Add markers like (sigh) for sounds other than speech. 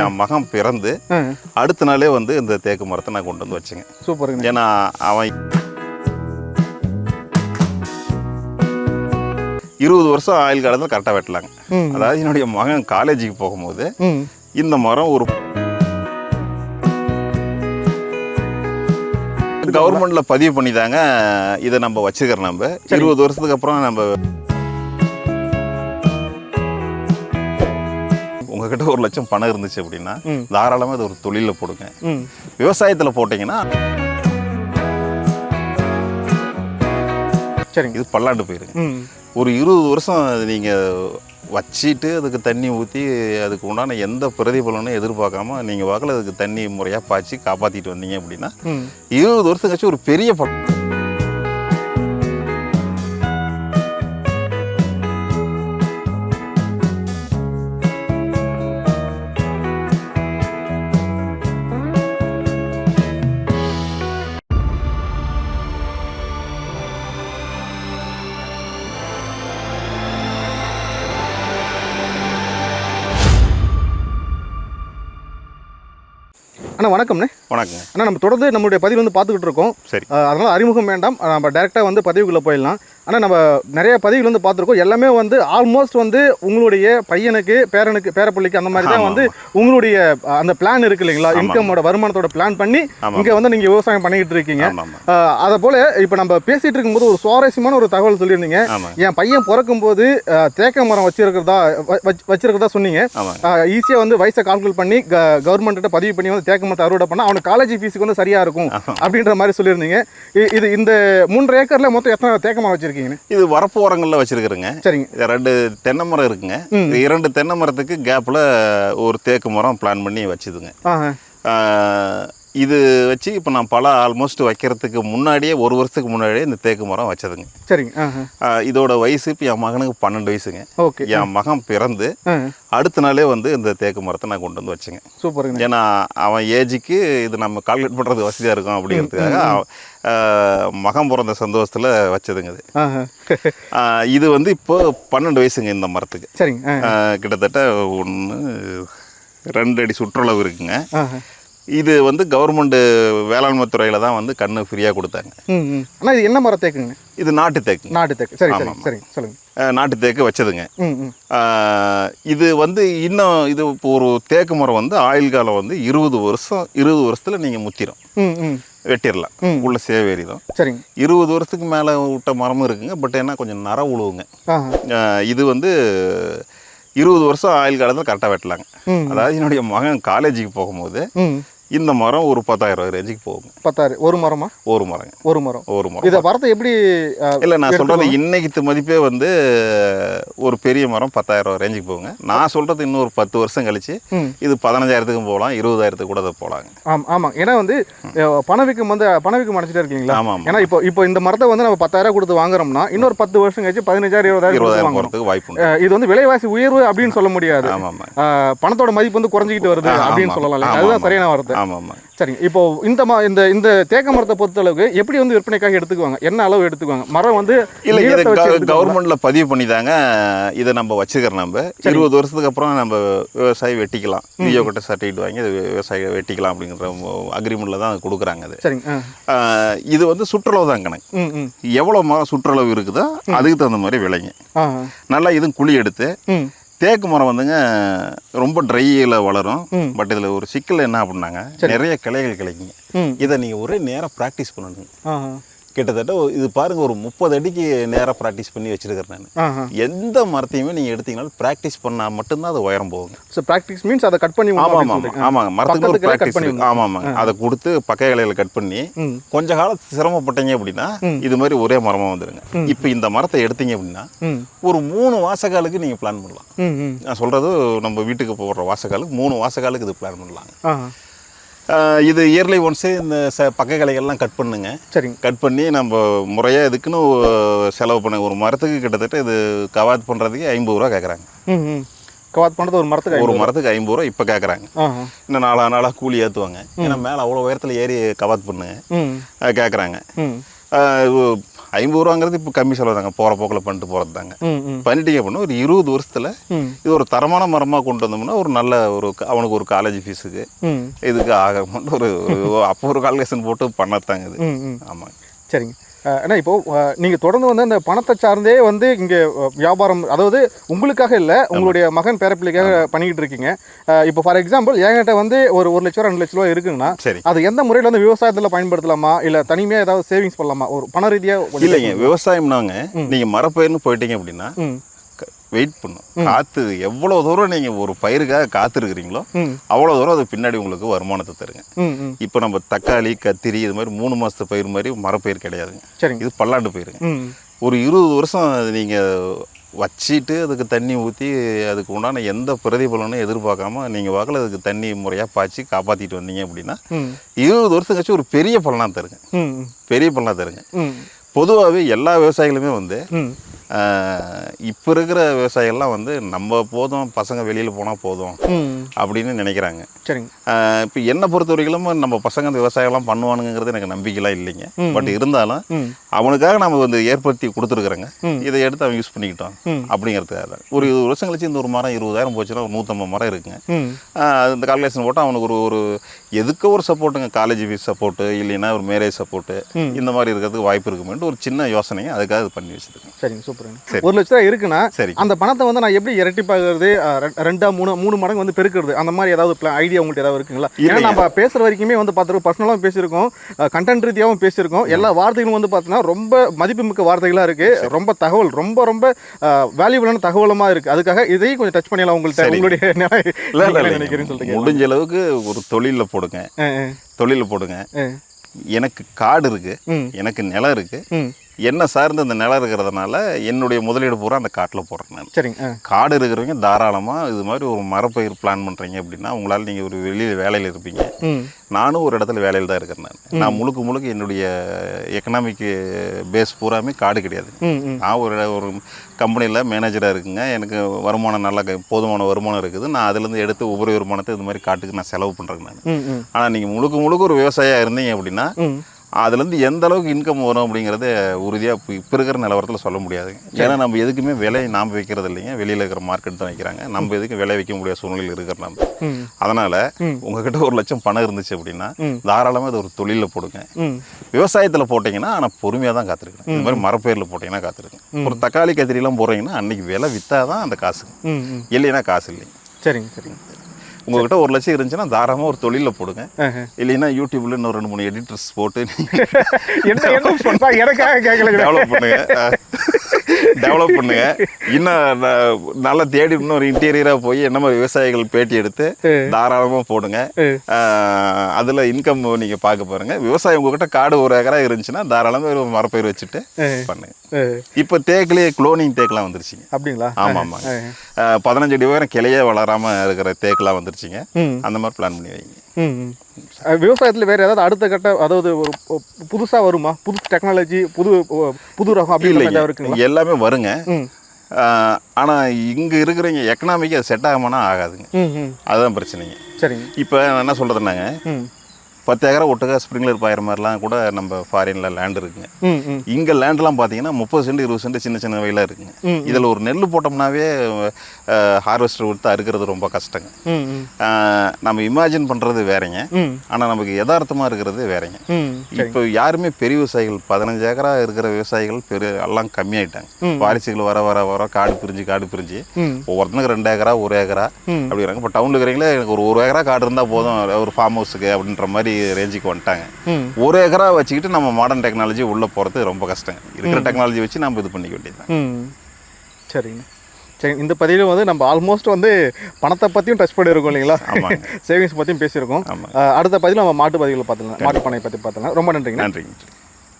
என் மகன் பிறந்து அடுத்த நாளே வந்து இந்த தேக்கு மரத்தை நான் கொண்டு வந்து வச்சேங்க. சூப்பருங்க ஏன்னா அவன் இருபது வருஷம் ஆயுள் காலத்தில் கரெக்டாக வெட்டலாங்க. அதாவது என்னுடைய மகன் காலேஜுக்கு போகும்போது இந்த மரம் ஒரு கவர்மெண்ட்ல பதிவு பண்ணி தாங்க இதை நம்ம வச்சுக்கிறோம் நம்ம. இருபது வருஷத்துக்கு அப்புறம் நம்ம உங்ககிட்ட ஒரு லட்சம் பணம் இருந்துச்சு அப்படின்னா. தாராளமாக இது ஒரு தொழில போடுங்க. விவசாயத்தில் போட்டிங்கன்னா சரிங்க. இது பல்லாண்டு போயிருங்க ஒரு இருபது வருஷம் நீங்கள் வச்சிட்டு அதுக்கு தண்ணி ஊற்றி அதுக்கு உண்டான எந்த பிரதிபலனும் எதிர்பார்க்காம நீங்கள் வாக்கில் அதுக்கு தண்ணி முறையாக பாய்ச்சி காப்பாற்றிட்டு வந்தீங்க அப்படின்னா இருபது வருஷம் கழிச்சு ஒரு பெரிய பலம் அண்ணா வணக்கம்ண்ணே. வணக்கங்க. அண்ணா நம்ம தொடர்ந்து நம்மளுடைய பதிவு வந்து பார்த்துக்கிட்டு இருக்கோம் சரி அதனால அறிமுகம் வேண்டாம். நம்ம டேரெக்டாக வந்து பதிவுக்குள்ளே போயிடலாம். ஆனால் நம்ம நிறைய பதிவுகள் வந்து பார்த்துருக்கோம். எல்லாமே வந்து ஆல்மோஸ்ட் வந்து உங்களுடைய பையனுக்கு பேரனுக்கு பேரப்பிள்ளைக்கு அந்த மாதிரி தான் வந்து உங்களுடைய அந்த பிளான் இருக்கு இல்லைங்களா. இன்கமோட வருமானத்தோட பிளான் பண்ணி. இங்கே வந்து நீங்கள் விவசாயம் பண்ணிக்கிட்டு இருக்கீங்க. அதை போல் இப்போ நம்ம பேசிகிட்டு இருக்கும்போது ஒரு சுவாரஸ்யமான ஒரு தகவல் சொல்லியிருந்தீங்க. என் பையன் பிறக்கும்போது அஹ், தேக்க மரம் வச்சிருக்கிறதா வச்சிருக்கிறதா சொன்னீங்க. ஈஸியாக வந்து வயசை கால்குலேட் பண்ணி கவர்மெண்ட்டை பதிவு பண்ணி வந்து தேக்க மரத்தை அறுவடை பண்ணால் அவனுக்கு காலேஜ் ஃபீஸுக்கு வந்து சரியாக இருக்கும் அப்படின்ற மாதிரி சொல்லியிருந்தீங்க. இது இந்த மூன்று ஏக்கரில் மொத்தம் எத்தனை தேக்க மரம் வச்சுருக்கீங்க இது வரப்பு ஓரங்களில் வச்சிருக்கிறேங்க. சரிங்க. ரெண்டு தென்னை மரம் இருக்குங்க. இரண்டு தென்னை மரத்துக்கு கேப்பில் ஒரு தேக்கு மரம் பிளான் பண்ணி வச்சுதுங்க. இது வச்சு இப்போ நான் பல ஆல்மோஸ்ட் வைக்கிறதுக்கு முன்னாடியே ஒரு வருஷத்துக்கு முன்னாடியே இந்த தேக்கு மரம் வச்சதுங்க. சரிங்க இதோட வயசு இப்போ என் மகனுக்கு பன்னெண்டு வயசுங்க. ஓகே என் மகன் பிறந்து அடுத்த நாளே வந்து இந்த தேக்கு மரத்தை நான் கொண்டு வந்து வச்சேங்க. சூப்பருங்க. ஏன்னா அவன் ஏஜுக்கு இது நம்ம கால்குலேட் பண்ணுறது வசதியாக இருக்கும் அப்படிங்கிறதுக்காக மகன் பிறந்த சந்தோஷத்தில் வச்சதுங்க இது. இது வந்து இப்போ பன்னெண்டு வயசுங்க இந்த மரத்துக்கு. சரிங்க கிட்டத்தட்ட ஒன்று ரெண்டு அடி சுற்றளவு இருக்குங்க. இது வந்து கவர்மெண்ட்டு வேளாண்மை துறையில் தான் வந்து கண்ணு ஃப்ரீயாக கொடுத்தாங்க. அண்ணா இது என்ன மரம் தேக்குங்க? இது நாட்டு தேக்கு நாட்டு தேக்கு. சரி சரி ஆமா. சரிங்க சொல்லுங்க. ஆஹ் நாட்டு தேக்கு வச்சதுங்க. இது வந்து இன்னும் இது இப்போ ஒரு தேக்கு மரம் வந்து ஆயுள் காலம் வந்து இருபது வருஷம் இருபது வருஷத்தில் நீங்கள் முத்திரும். வெட்டிடலாம். உள்ள சேவேரிதான் சரிங்க. இருபது வருஷத்துக்கு மேலே விட்ட மரமும் இருக்குங்க. பட் என்ன கொஞ்சம் நர உழுவுங்க. இது வந்து இருபது வருஷம் ஆயுள் காலத்தில் கரெக்டாக வெட்டலாங்க. அதாவது என்னுடைய மகன் காலேஜுக்கு போகும்போது இந்த மரம் ஒரு பத்தாயிரம் ரூபாய் ரேஞ்சுக்கு போகுங்க பத்தாறு ஒரு மரமா? ஒரு மரங்க. ஒரு மரம். ஒரு மரம். இதை மரத்தை எப்படி இல்லை நான் சொல்கிறது? இன்னைக்கு மதிப்பே வந்து ஒரு பெரிய மரம் பத்தாயிரம் ரூபாய் ரேஞ்சுக்கு போகுங்க. நான் சொல்கிறது இன்னும் ஒரு பத்து வருஷம் கழிச்சு இது பதினஞ்சாயிரத்துக்கும் போகலாம் இருபதாயிரத்துக்கு கூட அதை போகலாங்க. ஆமாம் ஆமாம் ஏன்னா வந்து பணவீக்கம் வந்து பணவீக்கம் அடைச்சிட்டே இருக்கீங்களா? ஆமாம் ஏன்னா இப்போ இப்போ இந்த மரத்தை வந்து நம்ம பத்தாயிரம் கொடுத்து வாங்குறோம்னா இன்னொரு பத்து வருஷம் கழிச்சு பதினஞ்சாயிரம் இருபதாயிரம் இருபதாயிரம் போகிறதுக்கு வாய்ப்பு இது வந்து விலைவாசி உயர்வு அப்படின்னு சொல்ல முடியாது. ஆமாம் பணத்தோட மதிப்பு வந்து குறைஞ்சிக்கிட்டு வருது அப்படின்னு. சொல்லலாம் அதுதான். சரியான வார்த்தை. ஆமாம் ஆமாம். சரிங்க. இப்போ இந்த ம இந்த இந்த தேக்க மரத்தை பொறுத்தளவுக்கு எப்படி வந்து விற்பனைக்காக எடுத்துக்குவாங்க? என்ன அளவு எடுத்துக்குவாங்க? மரம் வந்து இல்லை இது? கவர்மெண்ட்ல பதிவு பண்ணி தாங்க இதை நம்ம வச்சுக்கிறோம் நம்ம. இருபது வருஷத்துக்கு அப்புறம் நம்ம விவசாயி வெட்டிக்கலாம். விஓ கிட்ட சர்டிஃபிகேட் வாங்கி அது விவசாயி வெட்டிக்கலாம் அப்படிங்கிற அக்ரிமெண்ட்டில் தான் அது அது. சரிங்க. இது வந்து சுற்றளவு தான் கணக்கு. எவ்வளோ மரம் சுற்றளவு இருக்குதோ அதுக்கு தகுந்த மாதிரி விளைங்க ஆ நல்லா இதுவும் குழி எடுத்து தேக்கு மரம் வந்துங்க ரொம்ப ட்ரையில் வளரும். பட் இதில் ஒரு சிக்கல் என்ன அப்படின்னாங்க நிறைய கிளைகள் கிளைக்குங்க. ம். இதை நீங்கள் ஒரே நேரம் ப்ராக்டிஸ் பண்ணணுங்க. கிட்டத்தட்ட இது பாருங்க ஒரு முப்பது அடிக்கு நேராக ப்ராக்டிஸ் பண்ணி வச்சிருக்கிறேன் நான். எந்த மரத்தையுமே நீங்கள் எடுத்தீங்கனாலும் ப்ராக்டிஸ் பண்ணால் மட்டும்தான் அது உயரம் போகுங்க. ஸோ ப்ராக்டிஸ் மீன்ஸ் அதை கட் பண்ணி ஆமாம் ஆமாம் அப்படின்னு ஆமாங்க. மரத்துக்கு ஒரு ப்ராக்டிஸ் பண்ணி ஆமாம் ஆமாங்க அதை கொடுத்து பக்க இலையில கட் பண்ணி கொஞ்ச காலம் சிரமப்பட்டீங்க அப்படின்னா இது மாதிரி ஒரே மரமாக வந்துருங்க. இப்போ இந்த மரத்தை எடுத்தீங்க அப்படின்னா ஒரு மூணு வாசகாலுக்கு நீங்கள் பிளான் பண்ணலாம். நான் சொல்கிறது நம்ம வீட்டுக்கு போடுற வாசகாலுக்கு மூணு வாசகாலுக்கு இது பிளான் பண்ணலாங்க. இது இயர்லி ஒன்ஸே இந்த ச பக்க கிளைகள்லாம் கட் பண்ணுங்க. சரிங்க. கட் பண்ணி நம்ம முறையாக இதுக்குன்னு செலவு பண்ண ஒரு மரத்துக்கு கிட்டத்தட்ட இது கவாத் பண்ணுறதுக்கு ஐம்பது ரூபா கேட்குறாங்க கவாத் பண்ணுறது ஒரு மரத்துக்கு ஒரு மரத்துக்கு ஐம்பது ரூபா இப்போ கேட்குறாங்க இன்னும் நாலா நாளாக கூலி ஏற்றுவாங்க ஏன்னா மேலே அவ்வளோ உயரத்தில் ஏறி கவாத் பண்ணுங்க. கேட்குறாங்க ஐம்பது ரூபாங்கிறது இப்போ கம்மி செலவு தாங்க. போகிற போக்கில் பண்ணிட்டு போகிறது தாங்க பண்ணிட்டீங்க அப்படின்னா ஒரு இருபது வருஷத்தில் இது ஒரு தரமான மரமாக கொண்டு வந்தோம்னா ஒரு நல்ல ஒரு அவனுக்கு ஒரு காலேஜ் ஃபீஸுக்கு இதுக்கு ஆகும்னு ஒரு அப்போ ஒரு கால்குலேஷன் போட்டு பண்ணத்தாங்க இது. ஆமாங்க. சரிங்க. அஹ் அண்ணா இப்போ அஹ், நீங்க தொடர்ந்து வந்து அந்த பணத்தை சார்ந்தே வந்து இங்க வியாபாரம் அதாவது உங்களுக்காக இல்ல உங்களுடைய மகன் பேரப்பிள்ளைக்காக பண்ணிக்கிட்டு இருக்கீங்க. இப்போ ஃபார் எக்ஸாம்பிள் என்கிட்ட வந்து ஒரு ஒரு லட்சம் ரூபா ரெண்டு லட்ச ரூபா இருக்குங்கன்னா சரி. அது எந்த முறையில் வந்து விவசாயத்தில் பயன்படுத்தலாமா? இல்லை தனிமையாக ஏதாவது சேவிங்ஸ் பண்ணலாமா? ஒரு பண ரீதியாக இல்லைங்க விவசாயம்னாங்க நீங்கள் மரப்பயிர்னு போயிட்டீங்க அப்படின்னா வெயிட் பண்ணும். காத்து எவ்வளோ தூரம் நீங்கள் ஒரு பயிருக்காக காத்திருக்கிறீங்களோ அவ்வளோ தூரம் அது பின்னாடி உங்களுக்கு வருமானத்தை தருங்க. இப்போ நம்ம தக்காளி கத்திரி இது மாதிரி மூணு மாதத்து பயிர் மாதிரி மரப்பயிர் கிடையாதுங்க. சரிங்க. இது பல்லாண்டு பயிருங்க. ஒரு இருபது வருஷம் நீங்கள் வச்சிட்டு அதுக்கு தண்ணி ஊற்றி அதுக்கு உண்டான எந்த பிரதிபலனும் எதிர்பார்க்காம நீங்கள் வாக்கில் அதுக்கு தண்ணி முறையாக பாய்ச்சி காப்பாற்றிட்டு வந்தீங்க அப்படின்னா இருபது வருஷம் கழிச்சு ஒரு பெரிய பலனாக தருங்க. பெரிய பலனாக தருங்க. பொதுவாகவே எல்லா விவசாயிகளுமே வந்து இப்போ இருக்கிற விவசாயிகள்லாம் வந்து நம்ம போதும் பசங்க வெளியில் போனால் போதும் அப்படின்னு நினைக்கிறாங்க. சரிங்க. இப்போ என்னை பொறுத்த வரைக்கும் நம்ம பசங்க அந்த விவசாயம்லாம் பண்ணுவானுங்கிறது எனக்கு நம்பிக்கைலாம் இல்லைங்க. பட் இருந்தாலும் அவனுக்காக நம்ம வந்து ஏற்படுத்தி கொடுத்துருக்குறோங்க. இதை எடுத்து அவன் யூஸ் பண்ணிக்கிட்டோம். அப்படிங்கிறதுக்காக. தான் ஒரு இருபது வருஷம் கழிச்சு இந்த ஒரு மரம் இருபதாயிரம் போச்சுன்னா ஒரு நூற்றம்பது மரம் இருக்குங்க. இந்த கால்குலேஷன் போட்டால் அவனுக்கு ஒரு ஒரு எதுக்கு ஒரு சப்போர்ட்டுங்க காலேஜ் ஃபீஸ் சப்போர்ட்டு இல்லைன்னா ஒரு மேரேஜ் சப்போர்ட்டு. இந்த மாதிரி இருக்கிறதுக்கு வாய்ப்பு இருக்குமேட்டு ஒரு சின்ன யோசனைங்க அதுக்காக இது பண்ணி வச்சுருக்கேன் சரிங்க சரி. ஒரு லட்ச ரூபா இருக்குன்னா சரி. அந்த பணத்தை வந்து நான் எப்படி இரட்டிப்பாகிறது ரெண்டா மூணு மூணு மடங்கு வந்து பெருக்கிறது. அந்த மாதிரி ஏதாவது ஐடியா உங்கள்கிட்ட ஏதாவது இருக்குங்களா? ஏன்னா. நம்ம பேசுற வரைக்குமே வந்து பார்த்துருக்கோம் பர்சனலாகவும் பேசியிருக்கோம். கண்டென்ட் ரீதியாகவும் பேசியிருக்கோம். எல்லா வார்த்தைகளும் வந்து பார்த்தீங்கன்னா ரொம்ப மதிப்புமிக்க வார்த்தைகளாக இருக்கு. ரொம்ப தகவல் ரொம்ப ரொம்ப வேல்யூபிளான தகவலமாக இருக்கு. அதுக்காக இதையும் கொஞ்சம் டச் பண்ணிடலாம் உங்கள்கிட்ட. உங்களுடைய (laughs) நினைக்கிறேன்னு சொல்லிட்டு முடிஞ்ச அளவுக்கு ஒரு தொழிலில் போடுங்க. தொழிலில் போடுங்க. எனக்கு காடு இருக்கு. எனக்கு நிலம் இருக்கு. என்ன சார்ந்து அந்த நிலம் இருக்கிறதுனால என்னுடைய முதலீடு பூரா அந்த காட்டில் போடுறேன் நான். சரிங்க காடு இருக்கிறவங்க தாராளமாக இது மாதிரி ஒரு மரப்பயிர் பிளான் பண்ணுறீங்க அப்படின்னா உங்களால் நீங்கள் ஒரு வெளியில் வேலையில் இருப்பீங்க. நானும் ஒரு இடத்துல வேலையில் தான் இருக்கிறேன் நான். நான் முழுக்க முழுக்க என்னுடைய எக்கனாமிக் பேஸ் பூராமே காடு கிடையாது. நான் ஒரு ஒரு கம்பெனியில் மேனேஜராக இருக்குங்க. எனக்கு வருமானம் நல்லா போதுமான வருமானம் இருக்குது. நான் அதுலேருந்து எடுத்து உபரி வருமானத்தை இது மாதிரி காட்டுக்கு நான் செலவு பண்ணுறேங்க நான். ஆனால் நீங்கள் முழுக்க முழுக்க ஒரு விவசாயியாக இருந்தீங்க அப்படின்னா அதுலேருந்து எந்த அளவுக்கு இன்கம் வரும் அப்படிங்கிறத உறுதியாக இப்போ இப்போ இருக்கிற நிலவரத்தில் சொல்ல முடியாதுங்க ஏன்னா நம்ம எதுக்குமே விலை நாம் வைக்கிறது இல்லைங்க. வெளியில் இருக்கிற மார்க்கெட் தான் வைக்கிறாங்க. நம்ம எதுக்கும் விலை வைக்க முடியாத சூழ்நிலையில் இருக்கிற நம்ம. அதனால். உங்ககிட்ட ஒரு லட்சம் பணம் இருந்துச்சு அப்படின்னா. தாராளமாக அது ஒரு தொழிலில் போடுங்க. விவசாயத்தில் போட்டிங்கன்னா ஆனால் பொறுமையாக தான் காத்திருக்கணும். இந்த மாதிரி மரப்பயிரில் போட்டிங்கன்னா காத்திருக்கணும். ஒரு தக்காளி கத்திரிலாம் போடுறீங்கன்னா அன்னைக்கு விலை விற்றா தான் அந்த காசு. இல்லைன்னா காசு இல்லைங்க. சரிங்க சரிங்க. உங்ககிட்ட ஒரு லட்சம் இருந்துச்சுன்னா தாராளமாக ஒரு தொழிலில் போடுங்க. இல்லைன்னா யூடியூப்ல இன்னும் ரெண்டு மூணு எடிட்டர்ஸ் போட்டு (laughs) டெவலப் பண்ணுங்க. டெவலப் பண்ணுங்க. இன்னும் நல்லா தேடி இன்னொரு இன்டீரியராக போய் என்ன மாதிரி விவசாயிகள் பேட்டி எடுத்து தாராளமாக போடுங்க. அதுல இன்கம் நீங்க பார்க்க பாருங்க விவசாயம் உங்ககிட்ட காடு ஒரு ஏக்கரா இருந்துச்சுன்னா தாராளமாக ஒரு மரப்பயிர் வச்சுட்டு பண்ணுங்க. இப்போ தேக்குலேயே க்ளோனிங் தேக்கெலாம் வந்துருச்சுங்க. அப்படிங்களா? ஆமாம் ஆமாங்க ஆஹ் பதினஞ்சு அடி உயரம் கிளையே வளராம இருக்கிற தேக்கெலாம் வந்துருச்சுங்க. அந்த மாதிரி பிளான் பண்ணி வைங்க. விவசாயத்துல வேற ஏதாவது அடுத்த கட்ட அதாவது ஒரு பு- புதுசா வருமா? புது டெக்னாலஜி புது புது ரகம் அப்படி ஏதாவது இல்லைங்க இருக்குங்களா? எல்லாமே வருங்க. ம். ஆஹ் ஆனா இங்க இருக்கிறவங்க எக்கனாமிக்கு அது செட் ஆகாமனா ஆகாதுங்க. அதுதான் பிரச்சனைங்க. சரிங்க. இப்போ நான் என்ன சொல்கிறதுனாங்க பத்து ஏக்கரா ஒட்டுக்கா ஸ்ப்ரிங்லர் பாயிற மாதிரிலாம் கூட நம்ம ஃபாரினில் லேண்ட் இருக்குங்க. இங்கே லேண்ட்லாம் பார்த்தீங்கன்னா முப்பது சென்ட் இருபது சென்ட் சின்ன சின்ன வயலாக இருக்குங்க. இதில் ஒரு நெல் போட்டோம்னாவே ஹார்வெஸ்டர் கொடுத்து அறுக்கிறது ரொம்ப கஷ்டங்க. நம்ம இமேஜின் பண்ணுறது வேறங்க. ஆனால் நமக்கு யதார்த்தமாக இருக்கிறது வேறங்க. இப்போ யாருமே பெரிய விவசாயிகள் பதினஞ்சு ஏக்கரா இருக்கிற விவசாயிகள் பெரு எல்லாம் கம்மியாயிட்டாங்க. வாரிசுகள் வர வர வர காடு பிரிஞ்சு காடு பிரிஞ்சு ஒவ்வொருத்தனுக்கு ரெண்டு ஏக்கரா ஒரு ஏக்கரா. அப்படிங்கிறாங்க இப்போ டவுனில் இருக்கிறீங்களே எனக்கு ஒரு ஒரு ஏக்கரா காடு இருந்தால் போதும். ஒரு ஃபார்ம் ஹவுஸுக்கு அப்படின்ற மாதிரி ரேஞ்சுக்கு வந்துட்டாங்க. ஒரு ஏக்கரா வச்சுக்கிட்டு நம்ம மாடர்ன் டெக்னாலஜி உள்ளே போகிறது ரொம்ப கஷ்டங்க இருக்கிற டெக்னாலஜி வச்சு நம்ம இது பண்ணிக்க வேண்டியது சரிங்க. சரி இந்த பதிவில் வந்து நம்ம ஆல்மோஸ்ட் வந்து பணத்தை பற்றியும் டச் பண்ணியிருக்கோம் இல்லைங்களா. சேவிங்ஸ் (laughs) பற்றியும் பேசியிருக்கோம். அடுத்த பதிவில் நம்ம மாட்டு பதிவில் பார்த்துக்கலாம். மாட்டு பண்ணை பற்றி பார்த்துக்கலாம். ரொம்ப நன்றிங்க. நன்றிங்க.